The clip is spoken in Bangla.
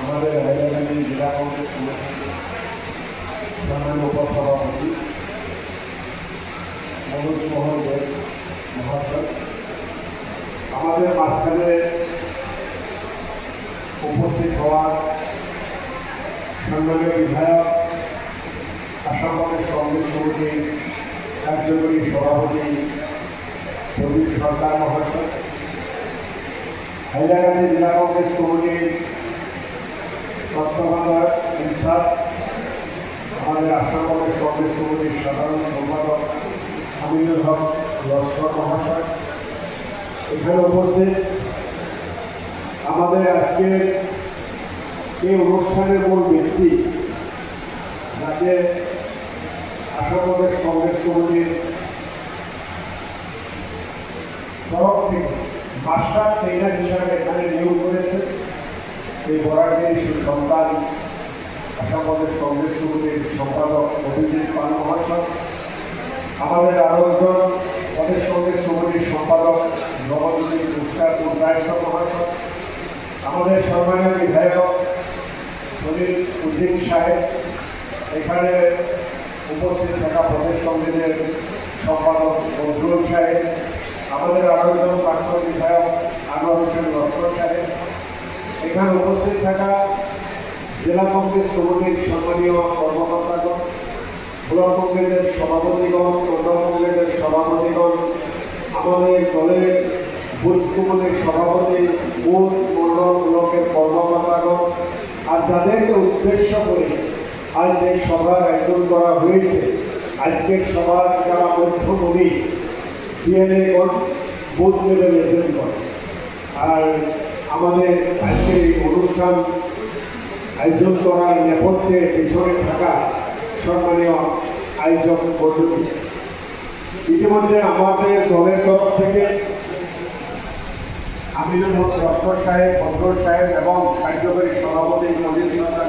আমাদের হাইলাকান্দি জেলা কংগ্রেস কমিটির সম্মানীয় উপসভাপতি মনোজ মোহন দেব মহাশয়। আমাদের মাঝখানে উপস্থিত হওয়ার সম্মানীয় বিধায়ক, আসাম প্রদেশ কংগ্রেস কমিটির কার্যকরী সভাপতি প্রদীপ সরকার, মহাশয়। হাইলাকান্দি জেলা কংগ্রেস কমিটির বর্তমানের ইনচার্জ, আমাদের আসাম প্রদেশ কংগ্রেস কমিটির সাধারণ সম্পাদক আমিনুল হক লস্কর মহাশয়। এখানে উপস্থিত আমাদের আজকের এই অনুষ্ঠানের মূল ব্যক্তি যাকে আসাম প্রদেশ কংগ্রেস কমিটির তরফ থেকে মাস্টার ট্রেনার হিসাবে এখানে নিয়োগ করেছে। এই বরাকের সন্তান আসাম প্রদেশ কংগ্রেস কমিটির সম্পাদক অভিজিৎ পান মহাশয়। আমাদের আরও একজন প্রদেশ কংগ্রেস কমিটির সম্পাদক নবদ্বীপ পুরস্কার পুরদায়স্ত মহাশয়। আমাদের সম্মানীয় বিধায়ক সলিল উদ্দিন সাহেব, এখানে উপস্থিত থাকা প্রদেশ কংগ্রেসের সম্পাদক নজরুল সাহেব। আমাদের একজন প্রাক্তন বিধায়ক আনোয়ার হোসেন এখানে উপস্থিত থাকা জেলা কংগ্রেস কমিটির সম্মানীয় কর্মকর্তাগণ, ব্লক কংগ্রেসের সভাপতিগণ মন্ডল কংগ্রেসের সভাপতিগণ, আমাদের দলের বুথ কমিটির সভাপতি, বুথ মন্ডল ব্লকের কর্মকর্তাগণ, আর যাদেরকে উদ্দেশ্য করে আজ এই সভার আয়োজন করা হয়েছে, আজকের সভার যারা মধ্যমণি ডিএনএ বুথ লেভেল এজেন্ট করে। আর আমাদের আজকের এই অনুষ্ঠান আয়োজন করার নেপথ্যে পিছনে থাকা সম্মানীয় আয়োজক মণ্ডলী ইতিমধ্যে আমাদের দলের তরফ থেকে আমিনুল হক লস্কর সাহেব ভদ্র সাহেব এবং কার্যকরী সভাপতি সাহেব